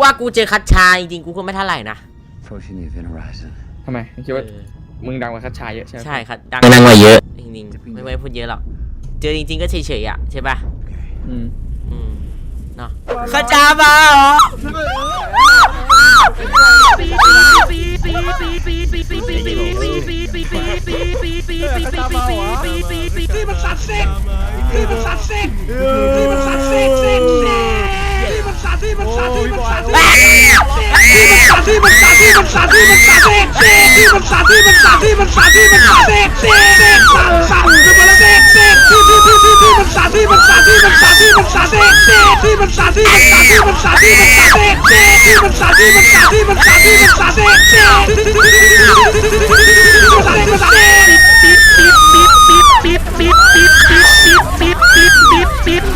ว่ากูเจอคัดชาจริงๆกูก็ไม่เท่าไหร่นะ Approaching the event horizon. ทำไมมึงคิดว่าเออมึงดังกว่าคัดชายเยอะใช่ไหมใช่ครับ ดังไม่นั่งกว่าเยอะ จริงๆ ไม่ไม่พูดเยอะหรอก เจอจริง ๆ ก็เฉยๆอะใช่ป่ะ อืมอืม เนาะคัดชามาเหรอที่มันสัตว์เซ็กที่มันสัตว์เซ็ก ที่มันสัตว์ที่มันสัตว์เด็กเด็กที่มันสัตว์ที่มันสัตว์ที่มันสัตว์ที่มันสัตว์เด็กเด็กเด็กสัตว์สัตว์ที่มันเด็กเด็กที่ที่ที่ที่ที่มันสัตว์ที่มันสัตว์ที่มันสัตว์ที่มันสัตว์เด็กเด็กที่มันสัตว์ที่มันสัตว์ที่มันสัตว์ที่มันสัตว์เด็กเด็กที่มันสัตว์ที่มันสัตว์ที่มันสัตว์ที่มันสัตว์เด็กเด็กที่ที่ที่ที่ที่ที่ที่มันสัตว์ที่มันสัตว์เด็กปิ๊บปิ๊บปิ๊บปิ๊บปิ๊บปิ๊บปิ๊บปิ๊บปิ๊บปิ๊บปิ๊บ